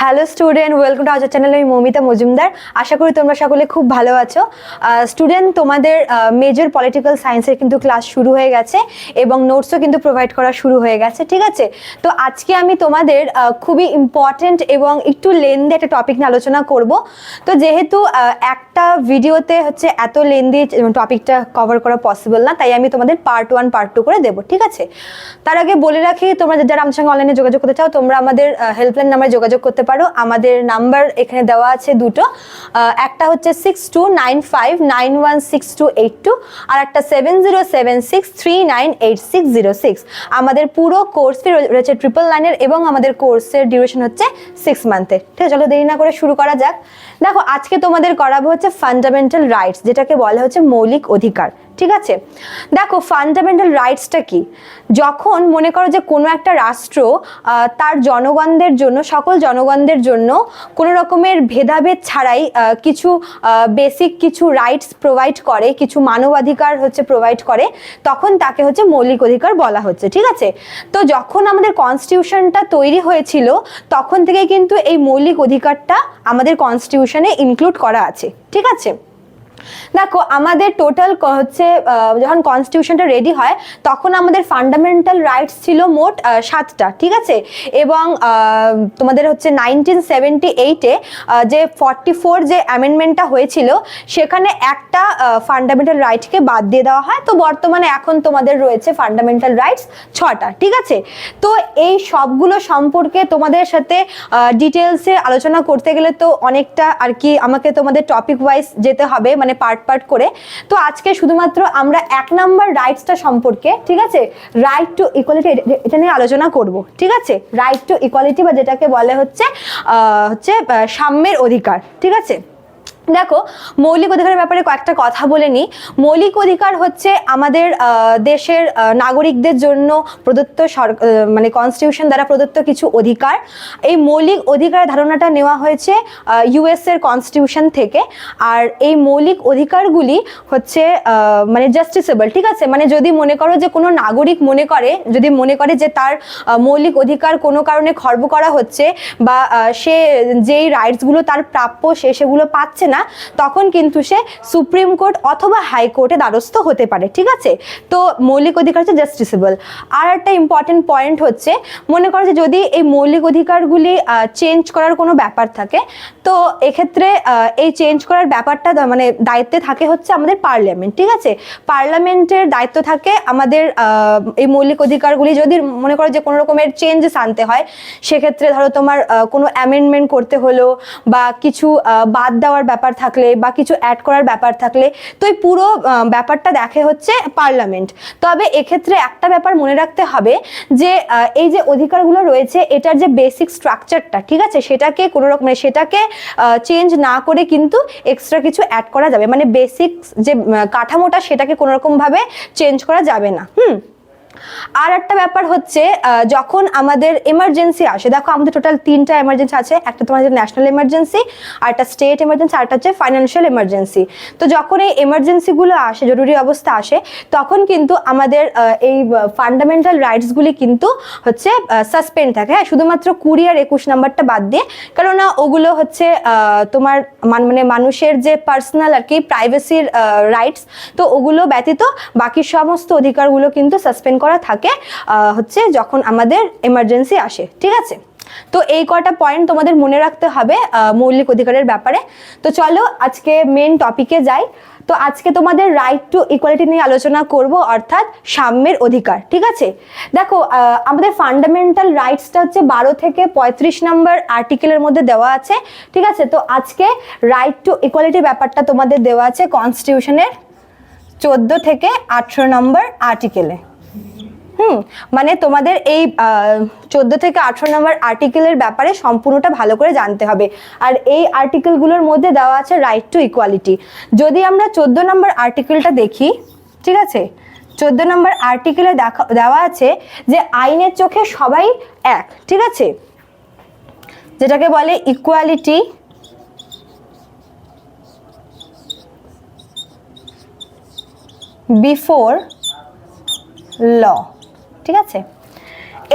Hello student, welcome to আচার channel, আমি মমিতা মজুমদার। আশা করি তোমরা সকলে খুব ভালো আছো। স্টুডেন্ট, তোমাদের মেজর পলিটিক্যাল সায়েন্সের কিন্তু ক্লাস শুরু হয়ে গেছে এবং নোটসও কিন্তু প্রোভাইড করা শুরু হয়ে গেছে, ঠিক আছে? তো আজকে আমি তোমাদের খুবই ইম্পর্ট্যান্ট এবং একটু লেন্দি একটা টপিক নিয়ে আলোচনা করব। তো যেহেতু একটা ভিডিওতে হচ্ছে এত লেন্দি টপিকটা কভার করা পসিবল না, তাই আমি তোমাদের পার্ট ওয়ান পার্ট টু করে দেবো, ঠিক আছে? তার আগে বলে রাখি, তোমরা যারা আমার সঙ্গে অনলাইনে যোগাযোগ করতে চাও, তোমরা আমাদের হেল্পলাইন নাম্বারে যোগাযোগ করতে পারো। আমাদের নাম্বার এখানে দেওয়া আছে দুটো। একটা হচ্ছে six two nine five nine one six two eight two আর একটা seven zero seven six three nine eight six zero six আমাদের পুরো কোর্স ফি রয়েছে ট্রিপল নাইনের এবং আমাদের কোর্সের ডিউরেশন হচ্ছে সিক্স মান্থের ঠিক আছে, চলো দেরি না করে শুরু করা যাক। দেখো, আজকে তোমাদের করাবো হচ্ছে ফান্ডামেন্টাল রাইটস যেটাকে বলা হচ্ছে মৌলিক অধিকার। ঠিক আছে? দেখো ফান্ডামেন্টাল রাইটসটা কি? যখন মনে করো যে কোনো একটা রাষ্ট্র তার জনগণদের জন্য, সকল জনগণদের জন্য কোনো রকমের ভেদাভেদ ছাড়াই কিছু বেসিক কিছু রাইটস প্রোভাইড করে, কিছু মানবাধিকার হচ্ছে প্রোভাইড করে, তখন তাকে হচ্ছে মৌলিক অধিকার বলা হচ্ছে, ঠিক আছে? তো যখন আমাদের কনস্টিটিউশনটা তৈরি হয়েছিল, তখন থেকে কিন্তু এই মৌলিক অধিকারটা আমাদের কনস্টিটিউশনে ইনক্লুড করা আছে, ঠিক আছে? দেখো, আমাদের টোটাল হচ্ছে যখন কনস্টিটিউশনটা রেডি হয়, তখন আমাদের ফান্ডামেন্টাল রাইটস ছিল মোট সাতটা, ঠিক আছে? এবং তোমাদের হচ্ছে নাইনটিন সেভেন্টি এইটে যে ফর্টি ফোর যে অ্যামেন্ডমেন্টটা হয়েছিল, সেখানে একটা ফান্ডামেন্টাল রাইটকে বাদ দিয়ে দেওয়া হয়। তো বর্তমানে এখন তোমাদের রয়েছে ফান্ডামেন্টাল রাইটস ছটা, ঠিক আছে? তো এই সবগুলো সম্পর্কে তোমাদের সাথে ডিটেলসে আলোচনা করতে গেলে তো অনেকটা আর কি আমাকে তোমাদের টপিক ওয়াইজ যেতে হবে। মানে পার্ট পার্ট করে। তো আজকে শুধুমাত্র আমরা এক নাম্বার রাইটসটা সম্পর্কে, ঠিক আছে? রাইট টু ইকুয়ালিটি এটা নিয়ে আলোচনা করব, ঠিক আছে? রাইট টু ইকুয়ালিটি বা যেটাকে বলে হচ্ছে হচ্ছে সাম্যের অধিকার, ঠিক আছে? দেখো, মৌলিক অধিকারের ব্যাপারে কয়েকটা কথা বলে নিই। মৌলিক অধিকার হচ্ছে আমাদের দেশের নাগরিকদের জন্য প্রদত্ত মানে কনস্টিটিউশন দ্বারা প্রদত্ত কিছু অধিকার। এই মৌলিক অধিকারের ধারণাটা নেওয়া হয়েছে ইউএস এর কনস্টিটিউশন থেকে। আর এই মৌলিক অধিকারগুলি হচ্ছে মানে জাস্টিসেবল ঠিক আছে? মানে যদি মনে করো যে কোনো নাগরিক মনে করে, যদি মনে করে যে তার মৌলিক অধিকার কোনো কারণে খর্ব করা হচ্ছে বা সে যেই রাইটসগুলো তার প্রাপ্য, সে সেগুলো পাচ্ছে না তখন কিন্তু সে সুপ্রিম কোর্ট অথবা হাইকোর্টে দ্বারস্থ হতে পারে, ঠিক আছে? তো মৌলিক অধিকার হচ্ছে জাস্টিসেবল আর একটা ইম্পর্টেন্ট পয়েন্ট হচ্ছে, মনে করো যে যদি এই মৌলিক অধিকারগুলি চেঞ্জ করার কোনো ব্যাপার থাকে, তো এক্ষেত্রে এই চেঞ্জ করার ব্যাপারটা মানে দায়িত্বে থাকে হচ্ছে আমাদের পার্লামেন্ট ঠিক আছে? পার্লামেন্টের দায়িত্ব থাকে আমাদের এই মৌলিক অধিকারগুলি যদি মনে করো যে কোনো রকমের চেঞ্জেস আনতে হয়, সেক্ষেত্রে ধরো তোমার কোনো অ্যামেন্ডমেন্ট করতে হলো বা কিছু বাদ দেওয়ার ব্যাপার থাকলে বা কিছু অ্যাড করার ব্যাপার থাকলে, তো এই পুরো ব্যাপারটা দেখে হচ্ছে পার্লামেন্ট তবে এক্ষেত্রে একটা ব্যাপার মনে রাখতে হবে যে এই যে অধিকারগুলো রয়েছে, এটার যে বেসিক স্ট্রাকচারটা ঠিক আছে? সেটাকে কোনো রকম মানে সেটাকে চেঞ্জ না করে কিন্তু এক্সট্রা কিছু অ্যাড করা যাবে। মানে বেসিক যে কাঠামোটা সেটাকে কোনো রকমভাবে চেঞ্জ করা যাবে না। হুম? আর একটা ব্যাপার হচ্ছে যখন আমাদের এমার্জেন্সি আসে, দেখো আমাদের টোটাল তিনটা এমার্জেন্সি আছে, একটা তোমাদের ন্যাশনাল এমার্জেন্সি আর একটা স্টেট এমার্জেন্সি আর একটা হচ্ছে ফাইন্যান্সিয়াল এমার্জেন্সি তো যখন এই এমার্জেন্সিগুলো আসে, জরুরি অবস্থা আসে, তখন কিন্তু আমাদের এই ফান্ডামেন্টাল রাইটসগুলি কিন্তু হচ্ছে সাসপেন্ড থাকে। হ্যাঁ শুধুমাত্র কুড়ি আর একুশ নাম্বারটা বাদ দিয়ে, কেননা ওগুলো হচ্ছে তোমার মানে মানুষের যে পার্সোনাল আর কি প্রাইভেসির রাইটস তো ওগুলো ব্যতীত বাকি সমস্ত অধিকারগুলো কিন্তু সাসপেন্ড করা থাকে হচ্ছে যখন আমাদের এমার্জেন্সি আসে, ঠিক আছে? তো এই কটা পয়েন্ট তোমাদের মনে রাখতে হবে মৌলিক অধিকারের ব্যাপারে। তো চলো আজকে মেন টপিকে যাই। তো আজকে তোমাদের রাইট টু ইকুয়ালিটি নিয়ে আলোচনা করব, অর্থাৎ সাম্যের অধিকার, ঠিক আছে? দেখো আমাদের ফান্ডামেন্টাল রাইটসটা হচ্ছে বারো থেকে পঁয়ত্রিশ নম্বর আর্টিকেলের মধ্যে দেওয়া আছে, ঠিক আছে? তো আজকে রাইট টু ইকুয়ালিটি ব্যাপারটা তোমাদের দেওয়া আছে কনস্টিটিউশনের চোদ্দ থেকে আঠেরো নম্বর আর্টিকেলে হুম মানে তোমাদের এই চোদ্দ থেকে আঠেরো নম্বর আর্টিকেলের ব্যাপারে সম্পূর্ণটা ভালো করে জানতে হবে। আর এই আর্টিকেলগুলোর মধ্যে দেওয়া আছে রাইট টু ইকুয়ালিটি যদি আমরা চোদ্দ নম্বর আর্টিকেলটা দেখি, ঠিক আছে? চোদ্দ নম্বর আর্টিকেলে দেখা, দেওয়া আছে যে আইনের চোখে সবাই এক, ঠিক আছে? যেটাকে বলে ইকুয়ালিটি বিফোর ল ঠিক আছে?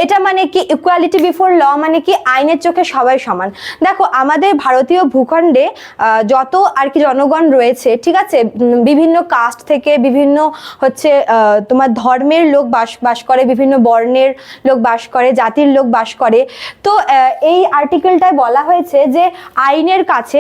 এটা মানে কি ইকুয়ালিটি বিফোর ল মানে কি আইনের চোখে সবাই সমান? দেখো, আমাদের ভারতীয় ভূখণ্ডে যত আর কি জনগণ রয়েছে, ঠিক আছে? বিভিন্ন কাস্ট থেকে বিভিন্ন হচ্ছে তোমার ধর্মের লোক বাস বাস করে, বিভিন্ন বর্ণের লোক বাস করে, জাতির লোক বাস করে। তো এই আর্টিকেলটায় বলা হয়েছে যে আইনের কাছে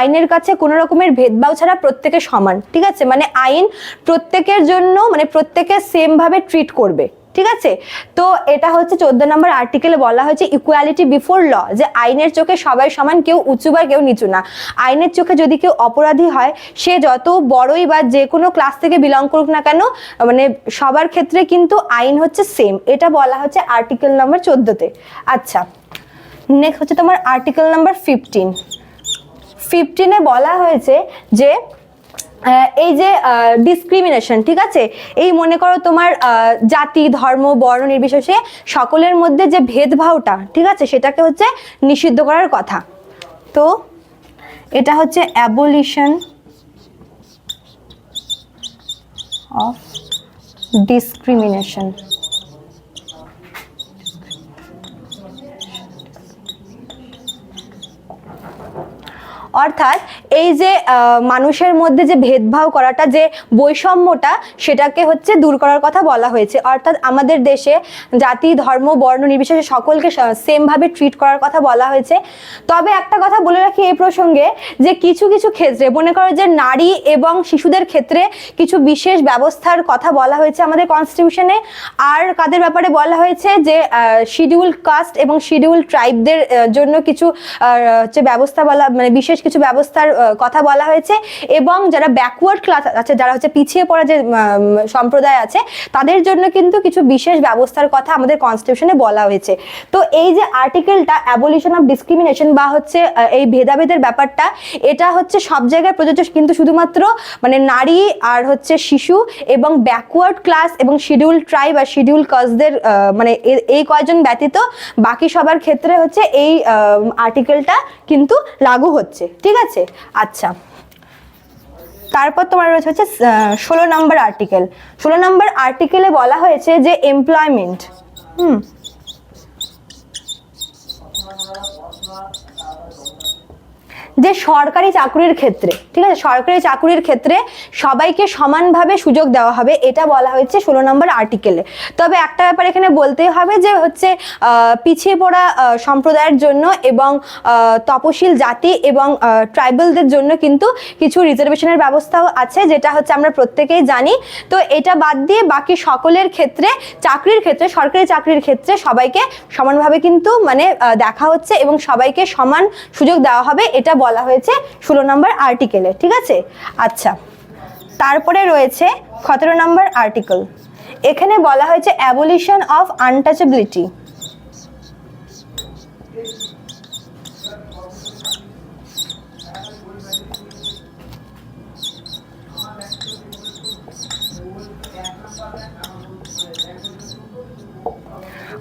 আইনের কাছে কোনো রকমের ভেদভাব ছাড়া প্রত্যেকে সমান, ঠিক আছে? মানে আইন প্রত্যেকের জন্য মানে প্রত্যেকে সেমভাবে ট্রিট করবে। ঠিক আছে? তো এটা হচ্ছে চোদ্দ নম্বর আর্টিকেলে বলা হয়েছে ইকুয়ালিটি বিফোর ল যে আইনের চোখে সবাই সমান, কেউ উঁচু বা কেউ নিচু না। আইনের চোখে যদি কেউ অপরাধী হয়, সে যত বড়ই বা যে কোনো ক্লাস থেকে বিলং করুক না কেন মানে সবার ক্ষেত্রে কিন্তু আইন হচ্ছে সেম এটা বলা হচ্ছে আর্টিকেল নাম্বার চোদ্দোতে। আচ্ছা নেক্সট হচ্ছে তোমার আর্টিকেল নাম্বার ফিফটিন ফিফটিনে বলা হয়েছে যে এই যে ডিসক্রিমিনেশন ঠিক আছে? এই মনে করো তোমার জাতি, ধর্ম, বর্ণ নির্বিশেষে সকলের মধ্যে যে ভেদভাবটা, ঠিক আছে, সেটাকে হচ্ছে নিষিদ্ধ করার কথা। তো এটা হচ্ছে অ্যাবলিশন অফ ডিসক্রিমিনেশন অর্থাৎ এই যে মানুষের মধ্যে যে ভেদভাব করাটা, যে বৈষম্যটা, সেটাকে হচ্ছে দূর করার কথা বলা হয়েছে। অর্থাৎ আমাদের দেশে জাতি, ধর্ম, বর্ণ নির্বিশেষে সকলকে সেমভাবে ট্রিট করার কথা বলা হয়েছে। তবে একটা কথা বলে রাখি এই প্রসঙ্গে, যে কিছু কিছু ক্ষেত্রে, মনে করো যে নারী এবং শিশুদের ক্ষেত্রে কিছু বিশেষ ব্যবস্থার কথা বলা হয়েছে আমাদের কনস্টিটিউশনে আর কাদের ব্যাপারে বলা হয়েছে যে শিডিউল কাস্ট এবং শিডিউল ট্রাইবদের জন্য কিছু হচ্ছে ব্যবস্থা বলা মানে বিশেষ ব্যবস্থার কথা বলা হয়েছে এবং যারা ব্যাকওয়ার্ড ক্লাস আছে, যারা হচ্ছে পিছিয়ে পড়া যে সম্প্রদায় আছে, তাদের জন্য কিন্তু কিছু বিশেষ ব্যবস্থার কথা আমাদের কনস্টিটিউশনে বলা হয়েছে। তো এই যে আর্টিকেলটা অ্যাবলিশন অফ ডিসক্রিমিনেশন বা হচ্ছে এই ভেদাভেদের ব্যাপারটা, এটা হচ্ছে সব জায়গায় প্রযোজ্য, কিন্তু শুধুমাত্র মানে নারী আর হচ্ছে শিশু এবং ব্যাকওয়ার্ড ক্লাস এবং শিডিউল ট্রাইব আর শিডিউল কাস্টদের মানে এই কয়জন ব্যতীত বাকি সবার ক্ষেত্রে হচ্ছে এই আর্টিকেলটা কিন্তু লাগু হচ্ছে। ঠিক আছে? আচ্ছা। তারপর তোমার রয়েছে হচ্ছে ষোলো নম্বর আর্টিকেল ষোলো নম্বর আর্টিকেলে বলা হয়েছে যে এমপ্লয়মেন্ট হুম? যে সরকারি চাকরির ক্ষেত্রে, ঠিক আছে? সরকারি চাকরির ক্ষেত্রে সবাইকে সমানভাবে সুযোগ দেওয়া হবে, এটা বলা হয়েছে ষোলো নম্বর আর্টিকেলে। তবে একটা ব্যাপার এখানে বলতেই হবে যে হচ্ছে পিছিয়ে পড়া সম্প্রদায়ের জন্য এবং তপশিল জাতি এবং ট্রাইবালদের জন্য কিন্তু কিছু রিজার্ভেশনের ব্যবস্থাও আছে, যেটা হচ্ছে আমরা প্রত্যেকেই জানি। তো এটা বাদ দিয়ে বাকি সকলের ক্ষেত্রে, চাকরির ক্ষেত্রে, সরকারি চাকরির ক্ষেত্রে সবাইকে সমানভাবে কিন্তু মানে দেখা হচ্ছে এবং সবাইকে সমান সুযোগ দেওয়া হবে, এটা বলা হয়েছে ষোলো নম্বর আর্টিকেলে, ঠিক আছে? আচ্ছা তারপরে রয়েছে সতেরো নম্বর আর্টিকেল। এখানে বলা হয়েছে অ্যাবলিশন অফ আনটাচেবিলিটি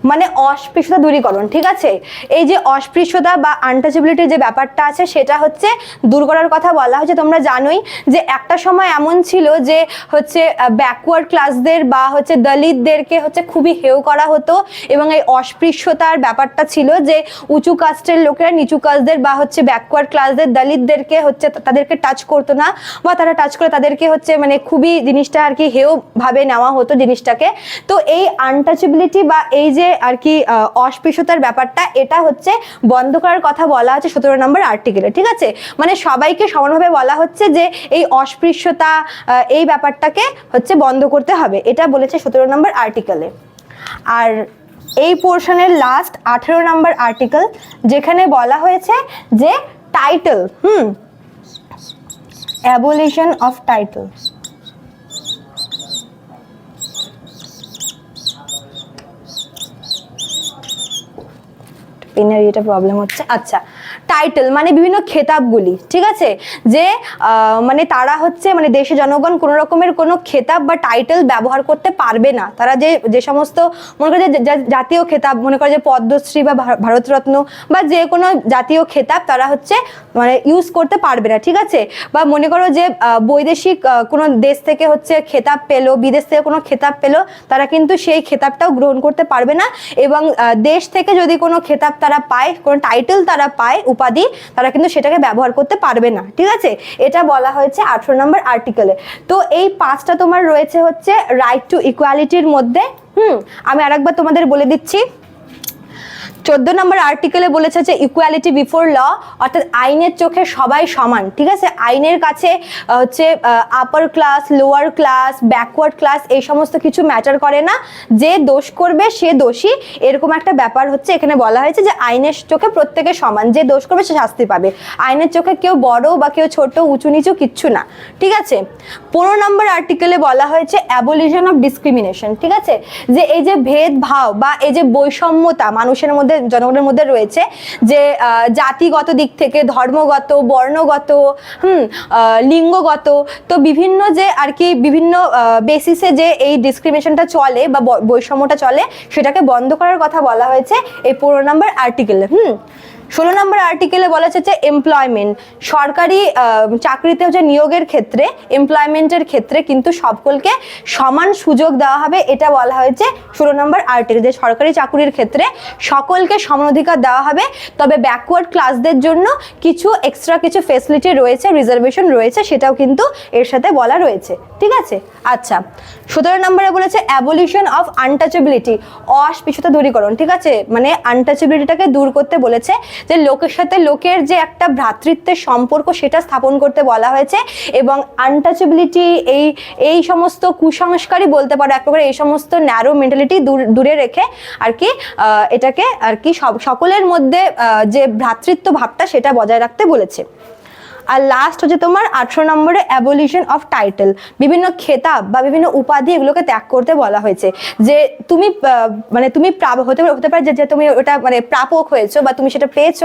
মানে অস্পৃশ্যতা দূরীকরণ, ঠিক আছে? এই যে অস্পৃশ্যতা বা আনটাচেবিলিটির যে ব্যাপারটা আছে, সেটা হচ্ছে দূর করার কথা বলা হয়েছে। তোমরা জানোই যে একটা সময় এমন ছিল যে হচ্ছে ব্যাকওয়ার্ড ক্লাসদের বা হচ্ছে দলিতদেরকে হচ্ছে খুবই হেউ করা হতো এবং এই অস্পৃশ্যতার ব্যাপারটা ছিল যে উঁচু কাস্টের লোকেরা, নিচু কাস্টদের বা হচ্ছে ব্যাকওয়ার্ড ক্লাসদের দলিতদেরকে হচ্ছে তাদেরকে টাচ করতো না বা তারা টাচ করে তাদেরকে হচ্ছে মানে খুবই জিনিসটা আর কি হেও ভাবে নেওয়া হতো জিনিসটাকে। তো এই আনটাচেবিলিটি বা এই যে আর কি অস্পৃশ্যতার ব্যাপারটা, এটা হচ্ছে বন্ধ করার কথা বলা আছে সতেরো নম্বর আর্টিকেলে ঠিক আছে? মানে সবাইকে সমানভাবে বলা হচ্ছে যে এই অস্পৃশ্যতা এই ব্যাপারটাকে হচ্ছে বন্ধ করতে হবে, এটা বলেছে সতেরো নম্বর আর্টিকেলে আর এই পোর্শনের লাস্ট আঠেরো নম্বর আর্টিকেল যেখানে বলা হয়েছে যে title hmm abolition of title পেনের এটা প্রবলেম হচ্ছে। আচ্ছা টাইটেল মানে বিভিন্ন খেতাবগুলি, ঠিক আছে? যে মানে তারা হচ্ছে মানে দেশে জনগণ কোনো রকমের কোনো খেতাব বা টাইটেল ব্যবহার করতে পারবে না। তারা যে যে সমস্ত, মনে করে যে জাতীয় খেতাব, মনে করে যে পদ্মশ্রী বা ভারতরত্ন বা যে কোনো জাতীয় খেতাব তারা হচ্ছে মানে ইউজ করতে পারবে না, ঠিক আছে? বা মনে করো যে বৈদেশিক কোনো দেশ থেকে হচ্ছে খেতাব পেল, বিদেশ থেকে কোনো খেতাব পেল, তারা কিন্তু সেই খেতাবটাও গ্রহণ করতে পারবে না। এবং দেশ থেকে যদি কোনো খেতাব তারা পায়, কোনো টাইটেল তারা পায় উপাধি, তারা কিন্তু সেটাকে ব্যবহার করতে পারবে না, ঠিক আছে? এটা বলা হয়েছে আঠেরো নম্বর আর্টিকেলে তো এই পাঁচটা তোমার রয়েছে হচ্ছে রাইট টু ইকুয়ালিটির মধ্যে। হুম, আমি আরেকবার তোমাদের বলে দিচ্ছি। চোদ্দ নম্বর আর্টিকেলে বলেছে যে ইকুয়ালিটি বিফোর ল অর্থাৎ আইনের চোখে সবাই সমান, ঠিক আছে? আইনের কাছে হচ্ছে upper class lower class backward class এই সমস্ত কিছু ম্যাটার করে না। যে দোষ করবে, সে দোষী। এরকম একটা ব্যাপার হচ্ছে, এখানে বলা হয়েছে যে আইনের চোখে প্রত্যেকে সমান। যে দোষ করবে, সে শাস্তি পাবে। আইনের চোখে কেউ বড় বা কেউ ছোট, উঁচু নিচু কিচ্ছু না, ঠিক আছে? পনেরো নম্বর আর্টিকেলে বলা হয়েছে অ্যাবলিশন অফ ডিসক্রিমিনেশন ঠিক আছে? যে এই যে ভেদভাব বা এই যে বৈষম্যতা মানুষের মধ্যে জনগণের মধ্যে রয়েছে যে জাতিগত দিক থেকে ধর্মগত, বর্ণগত, হুম লিঙ্গগত, তো বিভিন্ন যে আর কি বিভিন্ন বেসিসে যে এই ডিসক্রিমিনেশনটা চলে বা বৈষম্যটা চলে, সেটাকে বন্ধ করার কথা বলা হয়েছে এই পনেরো নম্বর আর্টিকেলে হুম? ষোলো নম্বর আর্টিকেলে বলা হচ্ছে যে এমপ্লয়মেন্ট সরকারি চাকরিতে হচ্ছে নিয়োগের ক্ষেত্রে এমপ্লয়মেন্টের ক্ষেত্রে কিন্তু সকলকে সমান সুযোগ দেওয়া হবে। এটা বলা হয়েছে ষোলো নম্বর আর্টিকেল যে সরকারি চাকরির ক্ষেত্রে সকলকে সমান অধিকার দেওয়া হবে। তবে ব্যাকওয়ার্ড ক্লাসদের জন্য কিছু এক্সট্রা কিছু ফেসিলিটি রয়েছে রিজার্ভেশন রয়েছে, সেটাও কিন্তু এর সাথে বলা রয়েছে। ঠিক আছে? আচ্ছা সতেরো নম্বরে বলেছে অ্যাবলিশন অফ আনটাচেবিলিটি অস্পৃশ্যতা দূরীকরণ। ঠিক আছে? মানে আনটাচেবিলিটিটাকে দূর করতে বলেছে। যে লোকের সাথে লোকের যে একটা ভ্রাতৃত্বের সম্পর্ক সেটা স্থাপন করতে বলা হয়েছে এবং আনটাচেবিলিটি এই এই সমস্ত কুসংস্কারই বলতে পারো এক প্রকার এই সমস্ত ন্যারো মেন্টালিটি দূরে রেখে আর কি এটাকে আর কি সকলের মধ্যে যে ভ্রাতৃত্ব ভাবটা সেটা বজায় রাখতে বলেছে। আর লাস্ট হচ্ছে তোমার আঠেরো নম্বরে অ্যাবলিশন অফ টাইটেল বিভিন্ন খেতাব বা বিভিন্ন উপাধি এগুলোকে ত্যাগ করতে বলা হয়েছে। যে তুমি মানে তুমি প্রাপ- হতে পারে- হতে পারে যে- তুমি ওটা মানে প্রাপক হয়েছো বা তুমি সেটা পেয়েছ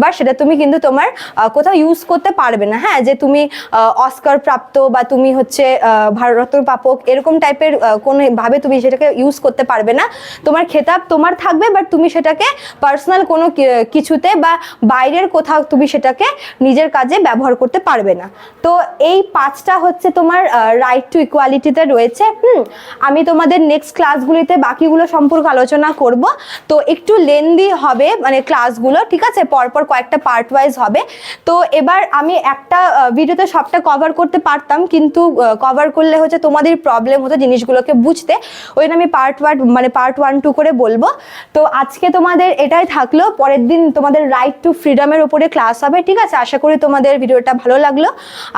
বা সেটা তুমি কিন্তু তোমার কোথাও ইউজ করতে পারবে না। হ্যাঁ যে তুমি অস্কার প্রাপ্ত বা তুমি হচ্ছে ভারতরত্ন প্রাপক এরকম টাইপের কোনো ভাবে তুমি সেটাকে ইউজ করতে পারবে না। তোমার খেতাব তোমার থাকবে বাট তুমি সেটাকে পার্সোনাল কোনো কিছুতে বা বাইরের কোথাও তুমি সেটাকে নিজের কাজে ব্যবহার করতে পারবে না। তো এই পাঁচটা হচ্ছে তোমার রাইট টু ইকুয়ালিটিতে রয়েছে। হুম, আমি তোমাদের নেক্সট ক্লাসগুলিতে বাকিগুলো সম্পর্কে আলোচনা করব। তো একটু লেন্দি হবে মানে ক্লাসগুলো ঠিক আছে? পরপর কয়েকটা পার্ট ওয়াইজ হবে। তো এবার আমি একটা ভিডিওতে সবটা কভার করতে পারতাম, কিন্তু কভার করলে হচ্ছে তোমাদের প্রবলেম হতো জিনিসগুলোকে বুঝতে। ওই আমি পার্ট ওয়ান মানে পার্ট ওয়ান টু করে বলব। তো আজকে তোমাদের এটাই থাকল। পরের দিন তোমাদের রাইট টু ফ্রিডমের উপরে ক্লাস হবে, ঠিক আছে? আশা করি তোমাদের ভিডিওটা ভালো লাগল।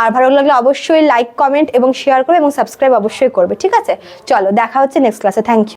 আর ভালো লাগলে অবশ্যই লাইক কমেন্ট এবং শেয়ার করবে এবং সাবস্ক্রাইব অবশ্যই করবে, ঠিক আছে? চলো, দেখা হচ্ছে নেক্সট ক্লাসে থ্যাংক ইউ